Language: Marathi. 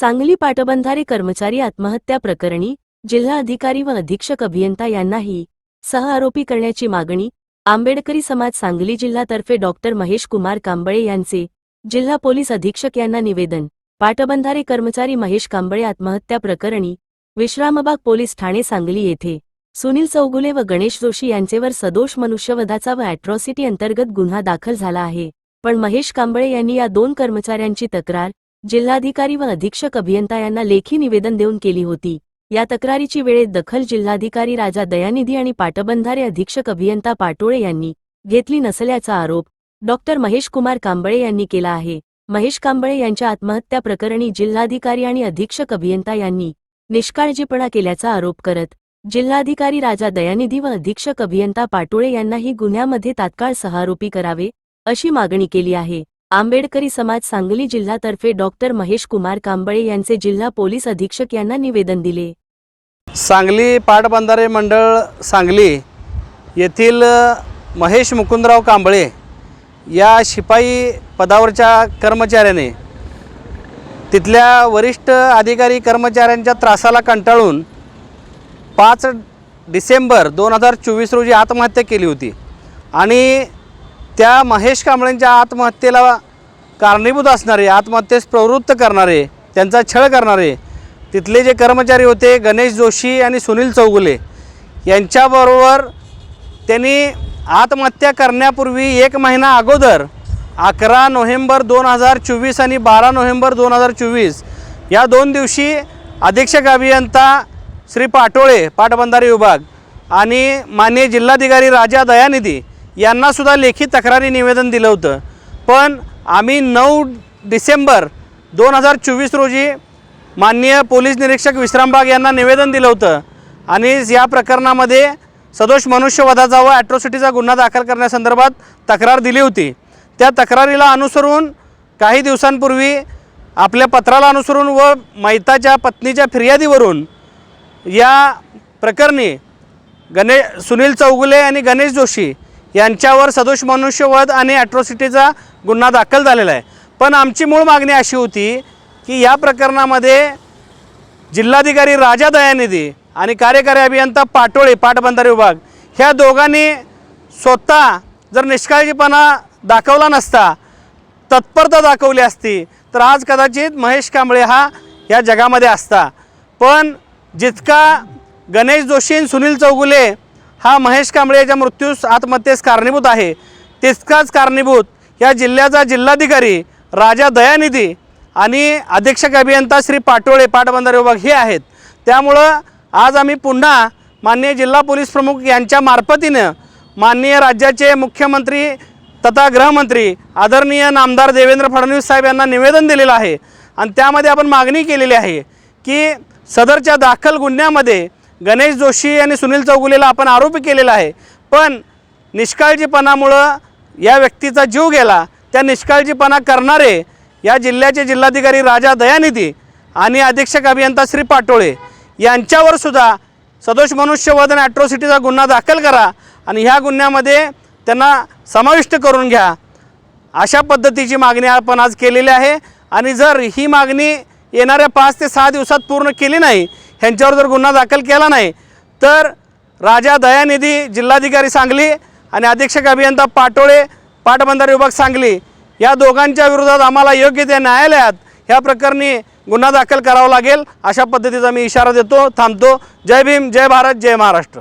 सांगली पाटबंधारे कर्मचारी आत्महत्या प्रकरणी जिल्हा अधिकारी व अधीक्षक अभियंता यांनाही सह आरोपी करण्याची मागणी आंबेडकरी समाज सांगली जिल्हातर्फे डॉक्टर महेश कुमार कांबळे यांचे जिल्हा पोलीस अधीक्षक यांना निवेदन. पाटबंधारे कर्मचारी महेश कांबळे आत्महत्या प्रकरणी विश्रामबाग पोलीस ठाणे सांगली येथे सुनील चौगुले व गणेश जोशी यांचेवर सदोष मनुष्यवधाचा व अॅट्रॉसिटी अंतर्गत गुन्हा दाखल झाला आहे. पण महेश कांबळे यांनी या दोन कर्मचाऱ्यांची तक्रार जिल्हाधिकारी व अधीक्षक अभियंता यांना लेखी निवेदन देऊन केली होती. या तक्रारीची वेळेत दखल जिल्हाधिकारी राजा दयानिधी आणि पाटबंधारे अधीक्षक अभियंता पाटोळे यांनी घेतली नसल्याचा आरोप डॉक्टर महेश कुमार कांबळे यांनी केला आहे. महेश कांबळे यांच्या आत्महत्या प्रकरणी जिल्हाधिकारी आणि अधीक्षक अभियंता यांनी निष्काळजीपणा केल्याचा आरोप करत जिल्हाधिकारी राजा दयानिधी व अधीक्षक अभियंता पाटोळे यांनाही गुन्ह्यामध्ये तात्काळ सहारोपी करावे अशी मागणी केली आहे. आंबेडकरी समाज सांगली जिल्हातर्फे डॉक्टर महेश कुमार कांबळे यांचे जिल्हा पोलीस अधीक्षक यांना निवेदन दिले. सांगली पाटबंधारे मंडळ सांगली येथील महेश मुकुंदराव कांबळे या शिपाई पदावरच्या कर्मचाऱ्याने तिथल्या वरिष्ठ अधिकारी कर्मचाऱ्यांच्या त्रासाला कंटाळून पाच डिसेंबर दोन हजार चोवीस रोजी आत्महत्या केली होती. आणि त्या महेश कांबळेंच्या आत्महत्येला कारणीभूत असणारे आत्महत्येस प्रवृत्त करणारे त्यांचा छळ करणारे तिथले जे कर्मचारी होते गणेश जोशी आणि सुनील चौगुले यांच्याबरोबर त्यांनी आत्महत्या करण्यापूर्वी एक महिना अगोदर अकरा नोव्हेंबर दोन हजार चोवीस आणि बारा नोव्हेंबर दोन हजार चोवीस या दोन दिवशी अधीक्षक अभियंता श्री पाटोळे पाटबंधारे विभाग आणि माननीय जिल्हाधिकारी राजा दयानिधी यांनासुद्धा लेखी तक्रारी निवेदन दिलं होतं. पण आम्ही नऊ डिसेंबर दोन हजार चोवीस रोजी माननीय पोलीस निरीक्षक विश्रामबाग यांना निवेदन दिलं होतं. आणि या प्रकरणामध्ये सदोष मनुष्यवधाचा व ॲट्रॉसिटीचा गुन्हा दाखल करण्यासंदर्भात तक्रार दिली होती. त्या तक्रारीला अनुसरून काही दिवसांपूर्वी आपल्या पत्राला अनुसरून व मैताच्या पत्नीच्या फिर्यादीवरून या प्रकरणी गणे सुनील चौगुले आणि गणेश जोशी यांच्यावर सदोष मनुष्यवध आणि ॲट्रॉसिटीचा गुन्हा दाखल झालेला आहे. पण आमची मूळ मागणी अशी होती की या प्रकरणामध्ये जिल्हाधिकारी राजा दयानिधी आणि कार्यकारी अभियंता पाटोळे पाटबंधारे विभाग ह्या दोघांनी स्वतः जर निष्काळजीपणा दाखवला नसता तत्परता दाखवली असती तर आज कदाचित महेश कांबळे हा या जगामध्ये असता. पण जितका गणेश जोशी आणि सुनील चौगुले हा महेश कांबळे याच्या मृत्यूस आत्महत्येस कारणीभूत आहे. तितकाच कारणीभूत या जिल्ह्याचा जिल्हाधिकारी राजा दयानिधी आणि अधीक्षक अभियंता श्री पाटोळे पाटबंधारे विभाग हे आहेत. त्यामुळं आज आम्ही पुन्हा माननीय जिल्हा पोलीस प्रमुख यांच्या मार्फतीनं माननीय राज्याचे मुख्यमंत्री तथा गृहमंत्री आदरणीय नामदार देवेंद्र फडणवीस साहेब यांना निवेदन दिलेलं आहे. आणि त्यामध्ये आपण मागणी केलेली आहे की सदरच्या दाखल गुन्ह्यामध्ये गणेश जोशी आणि सुनील चौगुलेला आपण आरोपी केलेला आहे. पण निष्काळजीपणामुळं या व्यक्तीचा जीव गेला. त्या निष्काळजीपणा करणारे या जिल्ह्याचे जिल्हाधिकारी राजा दयानिधी आणि अधीक्षक अभियंता श्री पाटोळे यांच्यावर सुद्धा सदोष मनुष्यवध आणि ॲट्रॉसिटीचा गुन्हा दाखल करा आणि ह्या गुन्ह्यामध्ये त्यांना समाविष्ट करून घ्या. अशा पद्धतीची मागणी आपण आज केलेली आहे. आणि जर ही मागणी येणाऱ्या पाच ते सहा दिवसात पूर्ण केली नाही ह्यांच्यावर जर गुन्हा दाखल केला नाही तर राजा दयानिधी जिल्हाधिकारी सांगली आणि अधीक्षक अभियंता पाटोळे पाटबंधारे विभाग सांगली या दोघांच्या विरोधात आम्हाला योग्य त्या न्यायालयात ह्या प्रकरणी गुन्हा दाखल करावा लागेल. अशा पद्धतीचा मी इशारा देतो थांबतो. जय भीम जय भारत जय महाराष्ट्र.